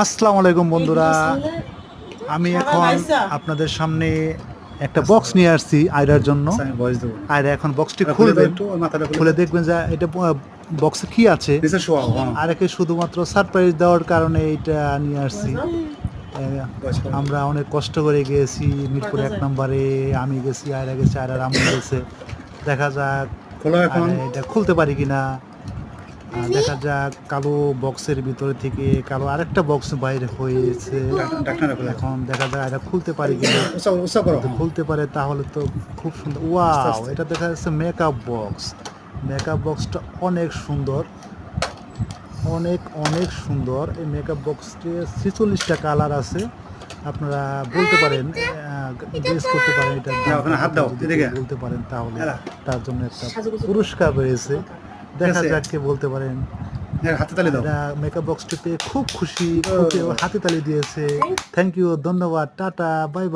আসসালামু আলাইকুম বন্ধুরা। আমি এখন আপনাদের সামনে একটা বক্স নিয়ে আসছি আয়রার জন্য। দেবো। আয়রা এখন বক্সটি খুলবে খুলবে একটু ওর মাথাটা খুলে দেখবেন যে এটা বক্সে কি আছে। হ্যাঁ। আর একে শুধুমাত্র সারপ্রাইজ দেওয়ার কারণে এটা নিয়ে আসছি। আমরা অনেক কষ্ট করে গিয়েছি মিরপুর এক নম্বরে। আমি গেছি আয়রা গেছে আয়রা রামু গেছে। দেখা যাক। খোলো এখন। এটা খুলতে পারি কিনা? দেখা যাক কালো বক্সের ভিতরে থেকে কালো আরেকটা বক্স বাইরে হয়েছে। এখন দেখা যাক এটা খুলতে পারি কিনা। খুলতে পারে তাহলে তো খুব সুন্দর। ওয়াও এটা দেখা যাচ্ছে মেকআপ বক্স মেকআপ বক্সটা অনেক সুন্দর। অনেক অনেক সুন্দর। এই মেকআপ বক্সটি ছেচল্লিশটা কালার আছে। আপনারা বলতে পারেন গেস করতে পারেন এটা। বলতে পারেন তাহলে। তার জন্য একটা পুরস্কার রয়েছে। দেখা। যাক কে বলতে পারেন। হ্যাঁ, হাতে তালি দাও। মেকআপ বক্সটিতে খুব খুশি হাতে তালি দিয়েছে। থ্যাংক ইউ ধন্যবাদ টাটা বাই বাই